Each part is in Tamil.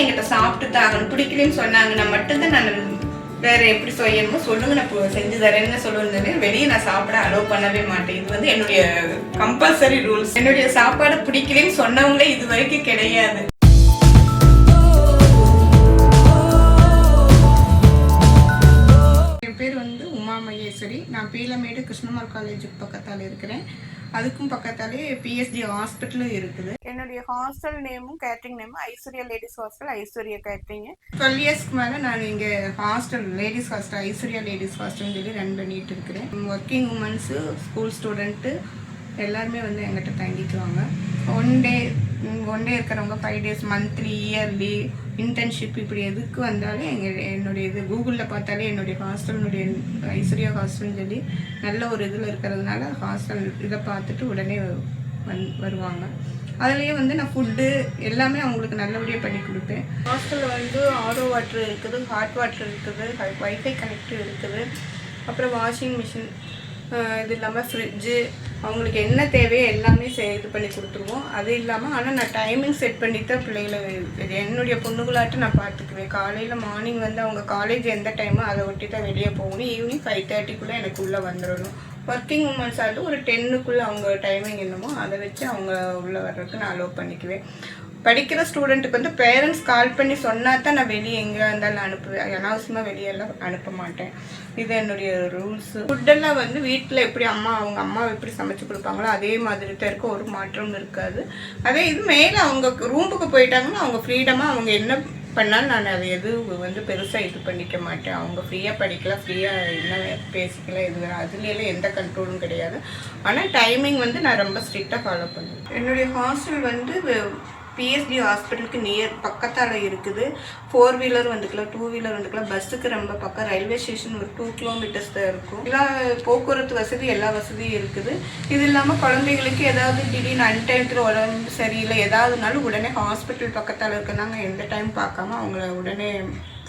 என்கிட்ட சாப்பிட்டு தான் ஆகணும். பிடிக்கலன்னு சொன்னாங்கன்னா மட்டும்தான் நான் வேற எப்படி செய்யணுமோ சொல்லுங்க நான் செஞ்சு தரேன்னு சொல்லுவேன் வெளியே நான் சாப்பிட அலோவ் பண்ணவே மாட்டேன். இது வந்து என்னுடைய கம்பல்சரி ரூல்ஸ் என்னுடைய சாப்பாடு பிடிக்கலன்னு சொன்னவங்களே இது வரைக்கும் கிடையாது. என் பேர் வந்து உமா மகேஸ்வரி நான் பீலமேடு கிருஷ்ணமார் காலேஜுக்கு பக்கத்தால் இருக்கிறேன். அதுக்கும் பக்கத்தாலே பிஎஸ்டி ஹாஸ்பிட்டலும் இருக்குது. என்னுடைய ஹாஸ்டல் நேமும் கேட்ரிங் நேமும் Aishwarya ladies hostel Aishwarya catering twelve இயர்ஸ்க்கு மேலே நான் இங்கே hostel ladies hostel Aishwarya ladies ஹாஸ்டல்னு சொல்லி ரன் பண்ணிட்டு இருக்கிறேன். ஒர்க்கிங் உமன்ஸு ஸ்கூல் ஸ்டூடெண்ட்டு எல்லாருமே வந்து எங்கிட்ட தங்கிக்குவாங்க. ஒன் டே ஒன் டே இருக்கிறவங்க five days monthly yearly internship இப்படி எதுக்கு வந்தாலும் எங்கள் என்னுடைய இது கூகுளில் பார்த்தாலே என்னுடைய ஹாஸ்டலினுடைய ஐஸ்வர்யா ஹாஸ்டல்னு சொல்லி நல்ல ஒரு இதில் இருக்கிறதுனால ஹாஸ்டல் இதை பார்த்துட்டு உடனே வந் வருவாங்க. அதுலேயே வந்து நான் ஃபுட்டு எல்லாமே அவங்களுக்கு நல்லபடியாக பண்ணி கொடுப்பேன். ஹாஸ்டலில் வந்து ஆரோ வாட்ரு இருக்குது ஹாட் வாட்டர் இருக்குது ஒய்ஃபை கனெக்ட் இருக்குது. அப்புறம் வாஷிங் மிஷின் இது இல்லாமல் ஃப்ரிட்ஜு அவங்களுக்கு என்ன தேவையோ எல்லாமே செ- இது பண்ணி கொடுத்துருவோம். அது இல்லாமல் ஆனால் நான் டைமிங் செட் பண்ணி தான் பிள்ளைகளை என்னுடைய பொண்ணுகளாட்டும் நான் பார்த்துக்குவேன். காலையில் மார்னிங் வந்து அவங்க காலேஜ் எந்த டைமோ அதை ஒட்டி தான் வெளியே போகணும். ஈவினிங் ஃபைவ் தேர்ட்டிக்குள்ளே எனக்கு உள்ளே வந்துடணும். ஒர்க்கிங் உமன்ஸ் ஆகிட்டு ஒரு டென்னுக்குள்ளே அவங்க டைமிங் என்னமோ அதை வச்சு அவங்க உள்ளே வர்றதுக்கு நான் அலோவ் பண்ணிக்குவேன். படிக்கிற ஸ்டூடெண்ட்டுக்கு வந்து பேரண்ட்ஸ் கால் பண்ணி சொன்னா தான் நான் வெளியே எங்கே இருந்தாலும் அனுப்புவேன். அனாவசியமாக வெளியெல்லாம் அனுப்ப மாட்டேன். இது என்னுடைய ரூல்ஸ் ஃபுட்டெல்லாம் வந்து வீட்டில் எப்படி அம்மா அவங்க அம்மா எப்படி சமைச்சு கொடுப்பாங்களோ அதே மாதிரி தான் இருக்கும். ஒரு மாற்றமும் இருக்காது. அதே இது மேலே அவங்க ரூமுக்கு போயிட்டாங்கன்னா அவங்க ஃப்ரீடமாக அவங்க என்ன பண்ணாலும் நான் அதை எதுவும் வந்து பெருசாக இது பண்ணிக்க மாட்டேன். அவங்க ஃப்ரீயாக படிக்கலாம் ஃப்ரீயாக என்ன பேசிக்கலாம் இது வேணும். எந்த கண்ட்ரோலும் கிடையாது. ஆனால் டைமிங் வந்து நான் ரொம்ப ஸ்ட்ரிக்டாக ஃபாலோ பண்ணுவேன். என்னுடைய ஹாஸ்டல் வந்து பிஎஸ்பி ஹாஸ்பிட்டலுக்கு நியர் பக்கத்தால் இருக்குது. ஃபோர் வீலர் வந்துக்கலாம் டூ வீலர் வந்துக்கலாம். பஸ்ஸுக்கு ரொம்ப பக்கம். ரயில்வே ஸ்டேஷன் ஒரு டூ கிலோமீட்டர்ஸ் தான் இருக்கும். எல்லா போக்குவரத்து வசதி எல்லா வசதியும் இருக்குது. இது இல்லாமல் குழந்தைகளுக்கு ஏதாவது திடீர்னு அன்டைமத்தில் உடம்பு சரியில்லை ஏதாவதுனாலும் உடனே ஹாஸ்பிட்டல் பக்கத்தால் இருக்கிறனாங்க எந்த டைம் பார்க்காம அவங்கள உடனே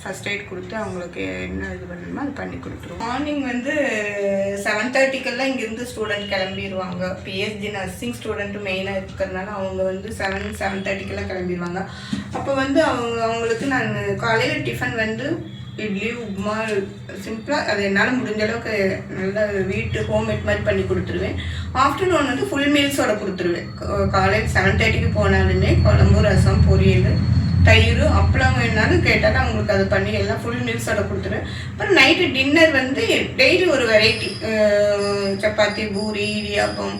ஃபர்ஸ்ட் எய்ட் கொடுத்து அவங்களுக்கு என்ன இது பண்ணணுமோ அது பண்ணி கொடுத்துருவோம். மார்னிங் வந்து செவன் தேர்ட்டிக்கெல்லாம் இங்கேருந்து ஸ்டூடெண்ட் கிளம்பிடுவாங்க பிஎஸ்டி நர்சிங் ஸ்டூடெண்ட்டு மெயினாக இருக்கிறதுனால அவங்க வந்து செவன் செவன் தேர்ட்டிக்கெல்லாம் கிளம்பிடுவாங்க அப்போ வந்து அவங்க அவங்களுக்கு நான் காலையில் டிஃபன் வந்து இட்லி உப்புமா சிம்பிளாக அது என்னால் முடிஞ்ச அளவுக்கு நல்ல வீட்டு ஹோம்மேட் மாதிரி பண்ணி கொடுத்துருவேன். ஆஃப்டர்நூன் வந்து ஃபுல் மீல்ஸோட கொடுத்துருவேன். காலையில் செவன் தேர்ட்டிக்கு போனாலுமே குழம்பு ரசம் பொரியல் தயிர் அப்பளம் வேணாலும் கேட்டாலும் அவங்களுக்கு அது பண்ணி எல்லாம் ஃபுல் மீல்ஸோட கொடுத்துருவேன். அப்புறம் நைட்டு டின்னர் வந்து டெய்லி ஒரு வெரைட்டி சப்பாத்தி பூரி இடியாப்பம்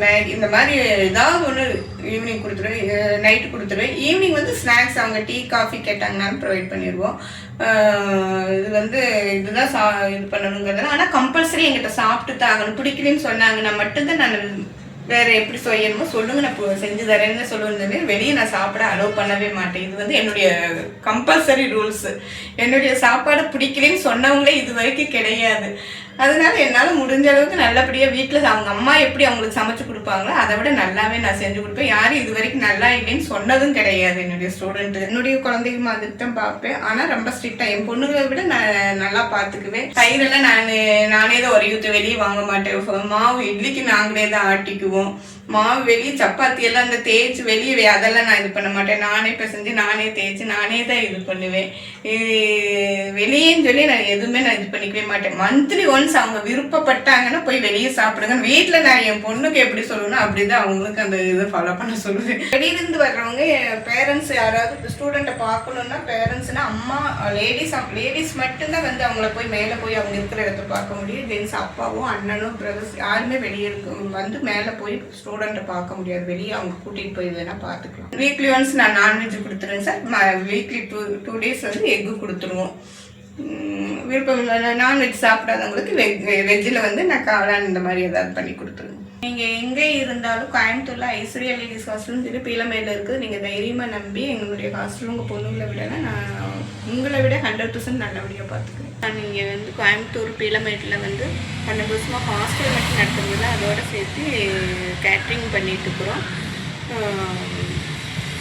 மேகி இந்த மாதிரி ஏதாவது ஒன்று ஈவினிங் கொடுத்துருவேன். நைட்டு கொடுத்துருவேன். ஈவினிங் வந்து ஸ்நாக்ஸ் அவங்க டீ காஃபி கேட்டாங்கனாலும் ப்ரொவைட் பண்ணிடுவோம் இது வந்து இதுதான் சா இது பண்ணணுங்கிறது ஆனால் கம்பல்சரி என்கிட்ட சாப்பிட்டு தான் ஆகணும். பிடிக்கலன்னு சொன்னாங்கன்னா மட்டும்தான் நான் வேற எப்படி செய்யணுமோ சொல்லுங்க நான் இப்போ செஞ்சு தரேன்னு சொல்லுவேன் வெளியே நான் சாப்பிட அலோவ் பண்ணவே மாட்டேன். இது வந்து என்னுடைய கம்பல்சரி ரூல்ஸ் என்னுடைய சாப்பாடு பிடிக்கலன்னு சொன்னவங்களே இது வரைக்கும் கிடையாது. அதனால என்னால் முடிஞ்ச அளவுக்கு நல்லபடியாக வீட்டில் அவங்க அம்மா எப்படி அவங்களுக்கு சமைச்சு கொடுப்பாங்களோ அதை விட நல்லாவே நான் செஞ்சு கொடுப்பேன். யாரும் இது வரைக்கும் நல்லா இல்லைன்னு சொன்னதும் கிடையாது என்னுடைய ஸ்டூடெண்ட் என்னுடைய குழந்தைங்க மாதிரி தான் பார்ப்பேன். ஆனால் ரொம்ப ஸ்ட்ரிக்டாக என் பொண்ணுங்களை விட நான் நல்லா பார்த்துக்குவேன். தயிரெல்லாம் நான் நானே தான் ஒரு யூத்து வெளியே வாங்க மாட்டேன். மாவு இட்லிக்கு நாங்களே தான் ஆட்டிக்குவோம். மாவு வெளியே சப்பாத்தி எல்லாம் அந்த தேய்ச்சி வெளியே அதெல்லாம் நான் இது பண்ண மாட்டேன். நானே பிசைஞ்சு நானே தேய்ச்சி நானே தான் இது பண்ணுவேன். இது வெளியேன்னு சொல்லி நான் எதுவுமே நான் இது பண்ணிக்கவே மாட்டேன். மந்த்லி ஒன்ஸ் அவங்க விருப்பப்பட்டாங்கன்னா போய் வெளியே சாப்பிடுங்க. வீட்டில் நான் என் பொண்ணுக்கு எப்படி சொல்லணும் அப்படிதான் அவங்களுக்கு அந்த இதை ஃபாலோ பண்ண சொல்லுவேன். வெளியிலேருந்து வர்றவங்க பேரண்ட்ஸ் யாராவது ஸ்டூடெண்ட்டை பார்க்கணுன்னா பேரண்ட்ஸ்னா அம்மா லேடிஸ் லேடிஸ் மட்டும்தான் வந்து அவங்கள போய் மேலே போய் அவங்க இருக்கிற இடத்த பார்க்க முடியும். ஜென்ஸ் அப்பாவும் அண்ணனும் பிரதர்ஸ் யாருமே வெளியே இருக்கும் வந்து மேலே போய் ஸ்டூடெண்ட்டை பார்க்க முடியாது. வெளியே அவங்க கூட்டிகிட்டு போய் வேணா பார்த்துக்கலாம். வீக்லி ஒன்ஸ் நான் நான்வெஜ் கொடுத்துருவேன் sir. Weekly two two days வந்து எக்கு கொடுத்துருவோம். விருப்பம் இல்லை நான்வெஜ் சாப்பிடாதவங்களுக்கு வெஜ் வெஜ்ஜில் வந்து நான் காளான் இந்த மாதிரி ஏதாவது பண்ணி கொடுத்துருவேன் நீங்கள் எங்கே இருந்தாலும் கோயம்புத்தூரில் ஐஸ்வர்யா லேடிஸ் ஹாஸ்டல்னு சொல்லி பீலமேல இருக்குது. நீங்கள் தைரியமாக நம்பி எங்களுடைய ஹாஸ்டல் உங்கள் பொண்ணுங்களை விடலாம் நான் உங்களை விட ஹண்ட்ரட் பர்சன்ட் நல்லபடியாக பார்த்துக்கிறேன் நான் இங்கே வந்து கோயம்புத்தூர் பீலமேட்டில் வந்து ஹண்ட்ரட் வருஷமாக ஹாஸ்டல் மட்டும் நடத்துறதில்ல அதோட சேர்த்து கேட்ரிங் பண்ணிட்டு இருக்கிறோம்.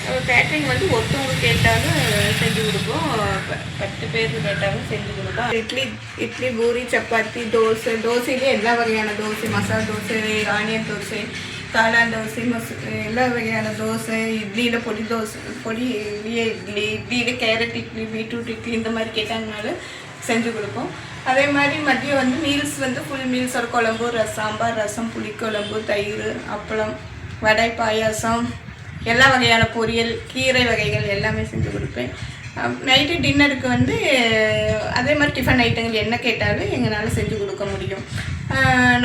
கேட்ரிங் வந்து ஒருத்தவங்க கேட்டாலும் செஞ்சு கொடுப்போம். ப- பத்து பேர் கேட்டாலும் செஞ்சு கொடுப்போம். இட்லி இட்லி பூரி சப்பாத்தி தோசை தோசையிலே எல்லா வகையான தோசை மசாலா தோசை ஆனியன் தோசை காளான் தோசை மசு எல்லா வகையான தோசை இட்லியில் பொடி தோசை பொடி இட்லியே இட்லி இட்லியில் கேரட் இட்லி பீட்ரூட் இட்லி இந்த மாதிரி கேட்டாங்கனாலும் செஞ்சு கொடுப்போம். அதே மாதிரி மதியம் வந்து மீல்ஸ் வந்து ஃபுல் மீல்ஸ் ஒரு குழம்பு ரசம் சாம்பார் ரசம் புளிக்குழம்பு தயிர் அப்பளம் வடை பாயாசம் எல்லா வகையான பொரியல் கீரை வகைகள் எல்லாமே செஞ்சு கொடுப்பேன். நைட்டு டின்னருக்கு வந்து அதே மாதிரி டிஃபன் ஐட்டங்கள் என்ன கேட்டாலும் எங்களால் செஞ்சு கொடுக்க முடியும்.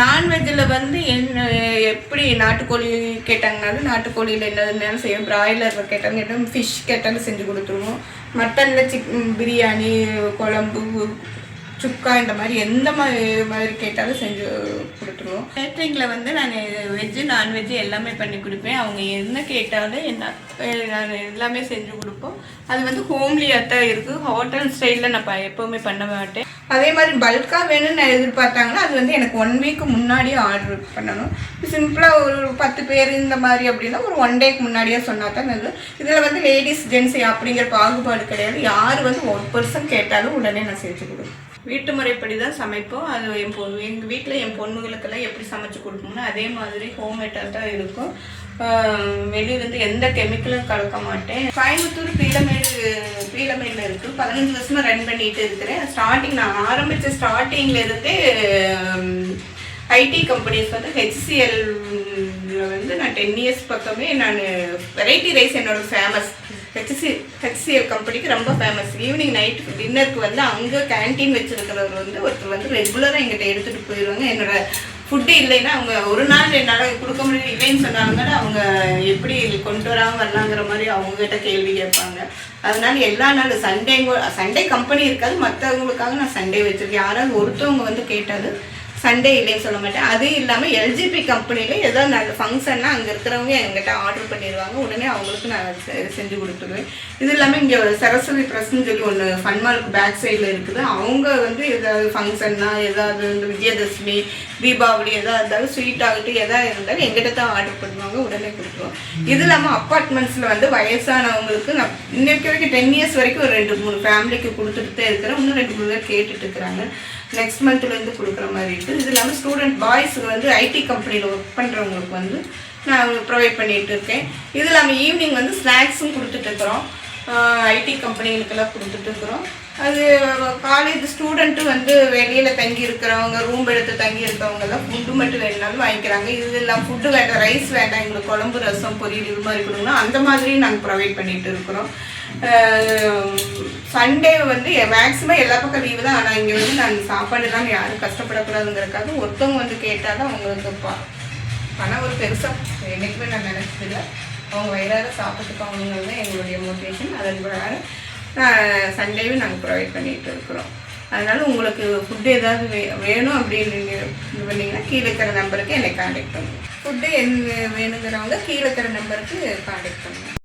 நான்வெஜ்ஜில் வந்து என்ன எப்படி நாட்டுக்கோழி கேட்டாங்கனாலும் நாட்டுக்கோழியில் என்னதுனாலும் செய்வோம் பிராய்லர் கேட்டாங்க கேட்டாலும் ஃபிஷ் கேட்டாலும் செஞ்சு கொடுத்துருவோம். மட்டனில் சிக்கன் பிரியாணி குழம்பு சுக்கா இந்த மாதிரி எந்த மாதிரி மாதிரி கேட்டாலும் செஞ்சு கொடுத்துருவோம். கேட்ரிங்கில் வந்து நான் வெஜ்ஜு நான்வெஜ்ஜு எல்லாமே பண்ணி கொடுப்பேன். அவங்க என்ன கேட்டாலும் என்ன நான் எல்லாமே செஞ்சு கொடுப்போம். அது வந்து ஹோம்லியாக தான் இருக்குது ஹோட்டல் ஸ்டைலில் நான் ப எப்போவுமே பண்ண மாட்டேன். அதே மாதிரி பல்காக வேணும்னு நான் எதிர்பார்த்தாங்கன்னா அது வந்து எனக்கு ஒன் வீக் முன்னாடியே ஆர்டர் பண்ணணும். சிம்பிளாக ஒரு பத்து பேர் இந்த மாதிரி அப்படின்னா ஒரு ஒன் டேக்கு முன்னாடியே சொன்னால் தான் நல்லது. இதில் வந்து லேடிஸ் ஜென்ஸ் அப்படிங்கிற பாகுபாடு கிடையாது. யார் வந்து ஒரு பர்சன் கேட்டாலும் உடனே நான் செஞ்சு கொடுப்பேன். வீட்டு முறைப்படி தான் சமைப்போம். அது என் பொ எங்கள் வீட்டில் என் பொண்ணுகளுக்கெல்லாம் எப்படி சமைச்சு கொடுக்கணும்னு அதே மாதிரி ஹோம்மேட்டாக தான் இருக்கும். வெளியிலேருந்து எந்த கெமிக்கலும் கலக்க மாட்டேன். கோயம்புத்தூர் பீலமேடு பீலமேடில் இருக்குது பதினஞ்சு வருஷமாக ரன் பண்ணிட்டு இருக்கிறேன். ஸ்டார்டிங் நான் ஆரம்பித்த ஸ்டார்டிங்லேருந்தே ஐடி கம்பெனிஸ் வந்து ஹெச்சிஎல் வந்து நான் டென் இயர்ஸ் பக்கமே நான் வெரைட்டி ரைஸ் என்னோட ஃபேமஸ் ஹெச்சி ஹெச்சிஎல் கம்பெனிக்கு ரொம்ப ஃபேமஸ் ஈவினிங் நைட் டின்னருக்கு வந்து அங்கே கேன்டீன் வச்சுருக்கிறவர் வந்து ஒருத்தர் வந்து ரெகுலராக எங்கிட்ட எடுத்துகிட்டு போயிடுவாங்க என்னோட ஃபுட்டு இல்லைன்னா அவங்க ஒரு நாள் என்னால் கொடுக்க முடியல இல்லைன்னு சொன்னாங்க அவங்க எப்படி கொண்டு வராமல் வரலாங்கிற மாதிரி அவங்ககிட்ட கேள்வி கேட்பாங்க. அதனால எல்லா நாளும் சண்டே சண்டே கம்பெனி இருக்காது. மற்றவங்களுக்காக நான் சண்டே வச்சுருக்கேன். யாராவது ஒருத்தவங்க வந்து கேட்டாது சண்டே இல்லைன்னு சொல்ல மாட்டேன். அது இல்லாமல் எல்ஜிபி கம்பெனியில் ஏதோ நல்ல ஃபங்க்ஷன்னா அங்கே இருக்கிறவங்க எங்கிட்ட ஆர்டர் பண்ணிடுவாங்க. உடனே அவங்களுக்கு நான் செ- செஞ்சு கொடுத்துருவேன். இது இல்லாமல் இங்கே சரஸ்வதி ப்ரெஸ்ன்னு சொல்லி ஒன்று ஃபன்மாலுக்கு பேக் சைடில் இருக்குது. அவங்க வந்து ஏதாவது ஃபங்க்ஷன்னா ஏதாவது இந்த விஜயதசமி தீபாவளி எதாக இருந்தாலும் ஸ்வீட் ஆகட்டும் எதாக இருந்தாலும் எங்கிட்ட தான் ஆர்டர் பண்ணுவாங்க. உடனே கொடுத்துருவோம் இது இல்லாமல் அப்பார்ட்மெண்ட்ஸில் வந்து வயசானவங்களுக்கு நான் இன்னைக்கு வரைக்கும் டென் இயர்ஸ் வரைக்கும் ஒரு ரெண்டு மூணு ஃபேமிலிக்கு கொடுத்துட்டு தான் இருக்கிறேன். இன்னும் ரெண்டு மூணு பேர் கேட்டுட்டு இருக்கிறாங்க. நெக்ஸ்ட் மந்த்லேருந்து கொடுக்குற மாதிரி இருக்குது. இது இல்லாமல் ஸ்டூடெண்ட் பாய்ஸுக்கு வந்து ஐடி கம்பெனியில் ஒர்க் பண்ணுறவங்களுக்கு வந்து நான் ப்ரொவைட் பண்ணிகிட்டு இருக்கேன். இது இல்லாமல் ஈவினிங் வந்து ஸ்நாக்ஸும் கொடுத்துட்டு இருக்கிறோம். ஐடி கம்பெனிகளுக்கெல்லாம் கொடுத்துட்ருக்குறோம் அது காலேஜ் ஸ்டூடெண்ட்டு வந்து வெளியில் தங்கி இருக்கிறவங்க ரூம் எடுத்து தங்கி இருக்கிறவங்க ஃபுட்டு மட்டும் வேணுனாலும் வாங்கிக்கிறாங்க. இது இல்லாமல் ஃபுட்டு வேண்டாம் ரைஸ் வேண்டாம் எங்களுக்கு குழம்பு ரசம் பொரியல் இது மாதிரி கொடுக்கணும் அந்த மாதிரியும் நாங்கள் ப்ரொவைட் பண்ணிகிட்டு இருக்கிறோம். சண்டே வந்து மேக்ஸிமம் எல்லா பக்கம் லீவு தான். ஆனால் இங்கே வந்து நான் சாப்பாடு இல்லாமல் யாரும் கஷ்டப்படக்கூடாதுங்கிறக்காக ஒருத்தவங்க வந்து கேட்டால் தான் அவங்களுக்கு ப ஆனால் ஒரு பெருசாக என்றைக்குமே நான் நினச்சதில்ல. அவங்க வயிறார சாப்பிட்டுக்கு தான் எங்களுடைய மோட்டிவேஷன் அதன் பிரகாரம் சண்டேவும் நாங்கள் ப்ரொவைட் பண்ணிகிட்டு இருக்கிறோம். அதனால் உங்களுக்கு ஃபுட்டு ஏதாவது வே வேணும் அப்படின்னு நீங்கள் இது பண்ணிங்கன்னா கீழே இருக்கிற நம்பருக்கு என்னை காண்டாக்ட் பண்ணுங்கள் ஃபுட்டு என்ன வேணுங்கிறவங்க கீழே இருக்கிற நம்பருக்கு காண்டாக்ட் பண்ணுங்கள்